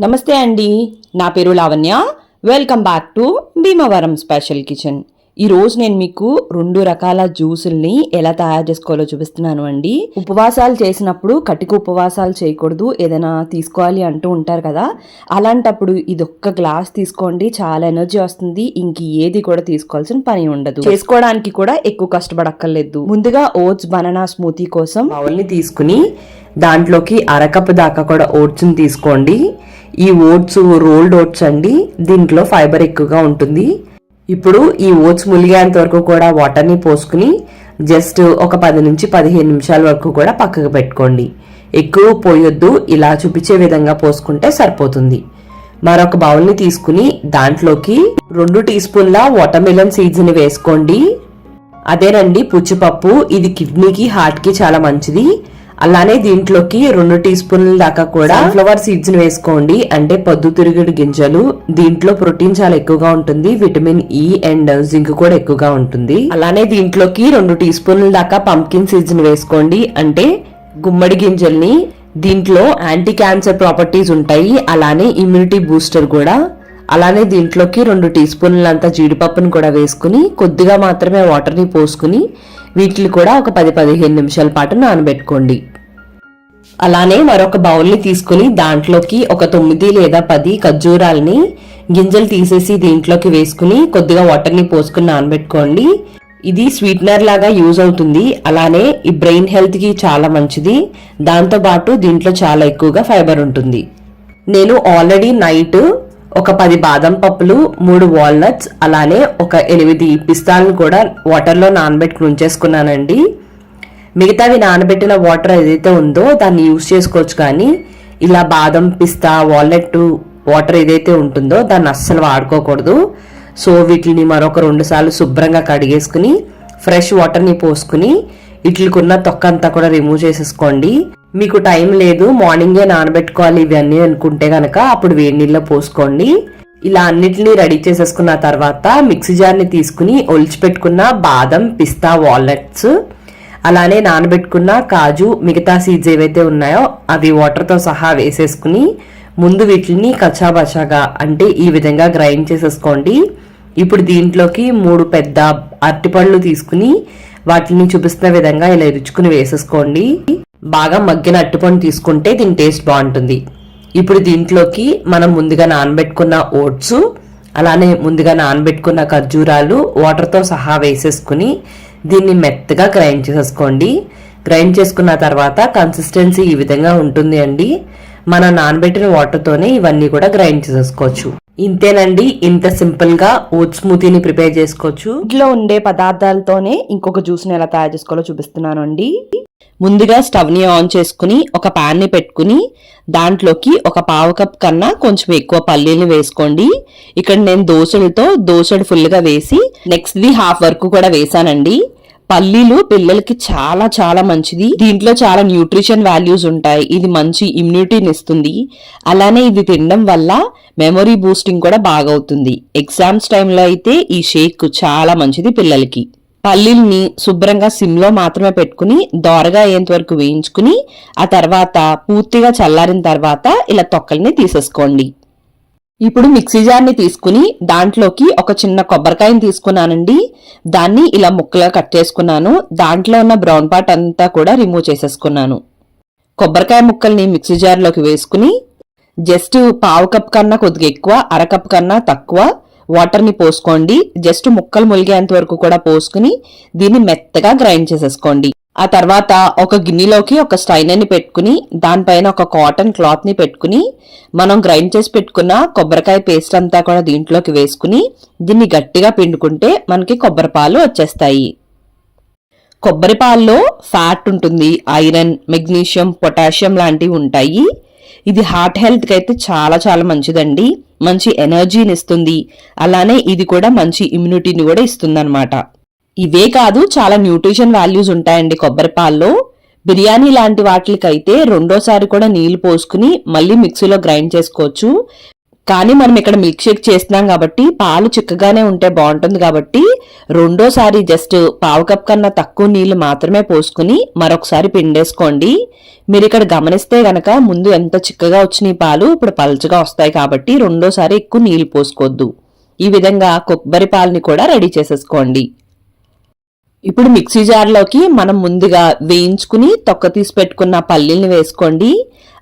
నమస్తే అండి. నా పేరు Lavanya. Welcome back to Bhimavaram special kitchen. ఈరోజు నేను మీకు రెండు రకాల జ్యూసుల్ని ఎలా తయారు చేసుకోవాలో చూపిస్తున్నాను అండి. ఉపవాసాలు చేసినప్పుడు కటిక ఉపవాసాలు చేయకూడదు ఏదైనా తీసుకోవాలి అంటూ ఉంటారు కదా. అలాంటప్పుడు ఇది ఒక్క గ్లాస్ తీసుకోండి చాలా ఎనర్జీ వస్తుంది ఇంక ఏది కూడా తీసుకోవాల్సిన పని ఉండదు. చేసుకోవడానికి కూడా ఎక్కువ కష్టపడక్కర్లేదు. ముందుగా ఓట్స్ బనానా స్మూతీ కోసం బౌల్ని తీసుకుని దాంట్లోకి అరకప్ దాకా కూడా ఓట్స్ని తీసుకోండి. ఈ ఓట్స్ రోల్డ్ ఓట్స్ అండి దీంట్లో ఫైబర్ ఎక్కువగా ఉంటుంది. ఇప్పుడు ఈ ఓట్స్ ములిగేంత వరకు కూడా వాటర్ని పోసుకుని జస్ట్ ఒక పది నుంచి పదిహేను నిమిషాల వరకు కూడా పక్కకు పెట్టుకోండి. ఎక్కువ పోయొద్దు ఇలా చూపించే విధంగా పోసుకుంటే సరిపోతుంది. మరొక బౌల్ని తీసుకుని దాంట్లోకి రెండు టీ స్పూన్ల వాటర్మెలన్ సీడ్స్ని వేసుకోండి. అదేనండి పుచ్చిపప్పు. ఇది కిడ్నీకి హార్ట్కి చాలా మంచిది. అలానే దీంట్లోకి రెండు టీ స్పూన్ల దాకా కూడా ఫ్లవర్ సీడ్స్ని వేసుకోండి. అంటే పొద్దుతిరుగుడు గింజలు దీంట్లో ప్రోటీన్ చాలా ఎక్కువగా ఉంటుంది. విటమిన్ ఇ అండ్ జింక్ కూడా ఎక్కువగా ఉంటుంది. అలానే దీంట్లోకి రెండు టీ స్పూన్ల దాకా పంకిన్ సీడ్స్ని వేసుకోండి. అంటే గుమ్మడి గింజల్ని దీంట్లో యాంటీ క్యాన్సర్ ప్రాపర్టీస్ ఉంటాయి. అలానే ఇమ్యూనిటీ బూస్టర్ కూడా. అలానే దీంట్లోకి రెండు టీ స్పూన్లంత జీడిపప్పును కూడా వేసుకుని కొద్దిగా మాత్రమే వాటర్ని పోసుకుని వీటిని కూడా ఒక పది పదిహేను నిమిషాల పాటు నానబెట్టుకోండి. అలానే మరొక బౌల్ని తీసుకుని దాంట్లోకి ఒక తొమ్మిది లేదా పది ఖర్జూరాల్ని గింజలు తీసేసి దీంట్లోకి వేసుకుని కొద్దిగా వాటర్ని పోసుకుని నానబెట్టుకోండి. ఇది స్వీట్నర్ లాగా యూజ్ అవుతుంది. అలానే ఈ బ్రెయిన్ హెల్త్కి చాలా మంచిది. దాంతో పాటు దీంట్లో చాలా ఎక్కువగా ఫైబర్ ఉంటుంది. నేను ఆల్రెడీ నైట్ ఒక పది బాదం పప్పులు మూడు వాల్నట్స్ అలానే ఒక ఎనిమిది పిస్తాలను కూడా వాటర్లో నానబెట్టుకుని ఉంచేసుకున్నానండి. మిగతావి నానబెట్టిన వాటర్ ఏదైతే ఉందో దాన్ని యూజ్ చేసుకోవచ్చు కానీ ఇలా బాదం పిస్తా వాల్నట్ వాటర్ ఏదైతే ఉంటుందో దాన్ని అస్సలు వాడుకోకూడదు. సో వీటిని మరొక రెండు సార్లు శుభ్రంగా కడిగేసుకుని ఫ్రెష్ వాటర్ని పోసుకుని ఇట్లకున్న తొక్క అంతా కూడా రిమూవ్ చేసేసుకోండి. మీకు టైం లేదు మార్నింగే నానబెట్టుకోవాలి ఇవన్నీ అనుకుంటే గనక అప్పుడు వేడి నీళ్ళలో పోసుకోండి. ఇలా అన్నిటిని రెడీ చేసేసుకున్న తర్వాత మిక్సీ జార్ని తీసుకుని ఒలిచిపెట్టుకున్న బాదం పిస్తా వాల్నట్స్ అలానే నానబెట్టుకున్న కాజు మిగతా సీడ్స్ ఏవైతే ఉన్నాయో అవి వాటర్తో సహా వేసేసుకుని ముందు వీటిని కచాబచాగా అంటే ఈ విధంగా గ్రైండ్ చేసేసుకోండి. ఇప్పుడు దీంట్లోకి మూడు పెద్ద అరటిపళ్ళు తీసుకుని వాటిని చూపిస్తున్న విధంగా ఇలా ఇరుచుకుని వేసేసుకోండి. బాగా మగ్గిన అరటిపండు తీసుకుంటే దీని టేస్ట్ బాగుంటుంది. ఇప్పుడు దీంట్లోకి మనం ముందుగా నానబెట్టుకున్న ఓట్స్ అలానే ముందుగా నానబెట్టుకున్న ఖర్జూరాలు వాటర్తో సహా వేసేసుకుని దీన్ని మెత్తగా గ్రైండ్ చేసేసుకోండి. గ్రైండ్ చేసుకున్న తర్వాత కన్సిస్టెన్సీ ఈ విధంగా ఉంటుంది అండి. మన నానబెట్టిన వాటర్తోనే ఇవన్నీ కూడా గ్రైండ్ చేసేసుకోవచ్చు. ఇంతేనండి ఇంత సింపుల్గా ఓట్ స్మూతీని ప్రిపేర్ చేసుకోవచ్చు. ఇంట్లో ఉండే పదార్థాలతోనే ఇంకొక జ్యూస్ని ఎలా తయారు చేసుకోవాలో చూపిస్తున్నాను అండి. ముందుగా స్టవ్ని ఆన్ చేసుకుని ఒక పాన్ని పెట్టుకుని దాంట్లోకి ఒక పావు కప్ కన్నా కొంచెం ఎక్కువ పల్లీలు వేసుకోండి. ఇక్కడ నేను దోసలతో దోసడు ఫుల్గా వేసి నెక్స్ట్ ది హాఫ్ వరకు కూడా వేసానండి. పల్లీలు పిల్లలకి చాలా చాలా మంచిది. దీంట్లో చాలా న్యూట్రిషన్ వాల్యూస్ ఉంటాయి. ఇది మంచి ఇమ్యూనిటీని ఇస్తుంది. అలానే ఇది తినడం వల్ల మెమొరీ బూస్టింగ్ కూడా బాగా అవుతుంది ఎగ్జామ్స్ టైంలో అయితే ఈ షేక్ చాలా మంచిది పిల్లలకి. పల్లీల్ని శుభ్రంగా సిమ్లో మాత్రమే పెట్టుకుని దోరగా అయ్యేంత వరకు వేయించుకుని ఆ తర్వాత పూర్తిగా చల్లారిన తర్వాత ఇలా తొక్కల్ని తీసేసుకోండి. ఇప్పుడు మిక్సీ జార్ని తీసుకుని దాంట్లోకి ఒక చిన్న కొబ్బరికాయని తీసుకున్నానండి. దాన్ని ఇలా ముక్కలుగా కట్ చేసుకున్నాను. దాంట్లో ఉన్న బ్రౌన్ పార్ట్ అంతా కూడా రిమూవ్ చేసేసుకున్నాను. కొబ్బరికాయ ముక్కల్ని మిక్సీ జార్లోకి వేసుకుని జస్ట్ పావు కప్ కన్నా కొద్దిగా ఎక్కువ అర కప్ కన్నా తక్కువ వాటర్ని పోసుకోండి. జస్ట్ ముక్కలు ములిగేంత వరకు కూడా పోసుకుని దీన్ని మెత్తగా గ్రైండ్ చేసేసుకోండి. ఆ తర్వాత ఒక గిన్నెలోకి ఒక స్టైనర్ని పెట్టుకుని దానిపైన ఒక కాటన్ క్లాత్ని పెట్టుకుని మనం గ్రైండ్ చేసి పెట్టుకున్న కొబ్బరికాయ పేస్ట్ అంతా కూడా దీంట్లోకి వేసుకుని దీన్ని గట్టిగా పిండుకుంటే మనకి కొబ్బరి పాలు వచ్చేస్తాయి. కొబ్బరి పాల్లో ఫ్యాట్ ఉంటుంది ఐరన్ మెగ్నీషియం పొటాషియం లాంటివి ఉంటాయి. ఇది హార్ట్ హెల్త్కి అయితే చాలా చాలా మంచిదండి. మంచి ఎనర్జీని ఇస్తుంది అలానే ఇది కూడా మంచి ఇమ్యూనిటీని కూడా ఇస్తుంది ఇవే కాదు చాలా న్యూట్రిషన్ వాల్యూస్ ఉంటాయండి కొబ్బరి పాల్లో. బిర్యానీ లాంటి వాటికైతే రెండోసారి కూడా నీళ్ళు పోసుకుని మళ్ళీ మిక్సీలో గ్రైండ్ చేసుకోవచ్చు. కానీ మనం ఇక్కడ మిల్క్ షేక్ చేస్తున్నాం కాబట్టి పాలు చిక్కగానే ఉంటే బాగుంటుంది కాబట్టి రెండోసారి జస్ట్ పావు కప్ కన్నా తక్కువ నీళ్ళు మాత్రమే పోసుకుని మరొకసారి పిండేసుకోండి. మీరు ఇక్కడ గమనిస్తే గనక ముందు ఎంత చిక్కగా వచ్చినాయి పాలు ఇప్పుడు పలుచగా వస్తాయి కాబట్టి రెండోసారి ఎక్కువ నీళ్ళు పోసుకోవద్దు. ఈ విధంగా కొబ్బరి పాలని కూడా రెడీ చేసేసుకోండి. ఇప్పుడు మిక్సీ జార్లోకి మనం ముందుగా వేయించుకుని తొక్క తీసి పెట్టుకున్న పల్లీల్ని వేసుకోండి.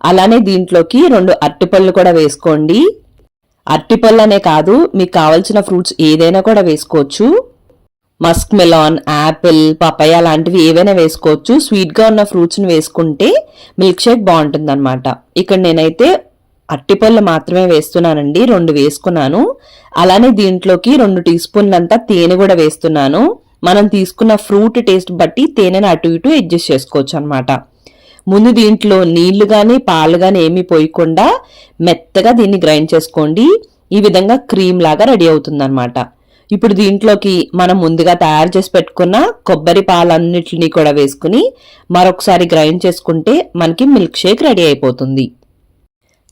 అలానే దీంట్లోకి రెండు అరటిపళ్ళు కూడా వేసుకోండి. అరటిపళ్ళు అనే కాదు మీకు కావలసిన ఫ్రూట్స్ ఏదైనా కూడా వేసుకోవచ్చు. మస్క్ మెలాన్ యాపిల్ పపాయ లాంటివి ఏవైనా వేసుకోవచ్చు. స్వీట్గా ఉన్న ఫ్రూట్స్ని వేసుకుంటే మిల్క్ షేక్ బాగుంటుంది ఇక్కడ నేనైతే అట్టిపళ్ళు మాత్రమే వేస్తున్నానండి రెండు వేసుకున్నాను. అలానే దీంట్లోకి రెండు టీ స్పూన్లంతా తేనె కూడా వేస్తున్నాను. మనం తీసుకున్న ఫ్రూట్ టేస్ట్ బట్టి తేనెను అటు ఇటు అడ్జస్ట్ చేసుకోవచ్చు అనమాట ముందు దీంట్లో నీళ్ళు కానీ పాలు కానీ ఏమీ పోయకుండా మెత్తగా దీన్ని గ్రైండ్ చేసుకోండి. ఈ విధంగా క్రీమ్ లాగా రెడీ అవుతుందన్నమాట. ఇప్పుడు దీంట్లోకి మనం ముందుగా తయారు చేసి పెట్టుకున్న కొబ్బరి పాలన్నిటిని కూడా వేసుకుని మరొకసారి గ్రైండ్ చేసుకుంటే మనకి మిల్క్ షేక్ రెడీ అయిపోతుంది.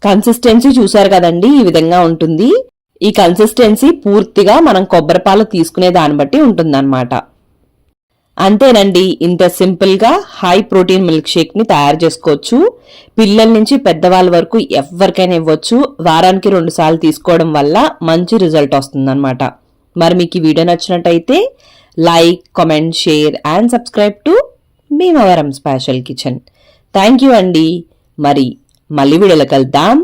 కన్సిస్టెన్సీ చూసారు కదండి ఈ విధంగా ఉంటుంది. ఈ కన్సిస్టెన్సీ పూర్తిగా మనం కొబ్బరి పాలు తీసుకునే దాన్ని బట్టి ఉంటుందన్నమాట. అంతేనండి ఇంత సింపుల్గా హై ప్రోటీన్ మిల్క్ షేక్ని తయారు చేసుకోవచ్చు. పిల్లల నుంచి పెద్దవాళ్ళ వరకు ఎవరికైనా ఇవ్వచ్చు. వారానికి రెండు సార్లు తీసుకోవడం వల్ల మంచి రిజల్ట్ వస్తుందన్నమాట. మరి మీకు ఈ వీడియో నచ్చినట్టయితే like comment share and subscribe to Bhimavaram special kitchen. Thank you అండి. మరి మళ్ళీ వీడియోలో కలుద్దాం.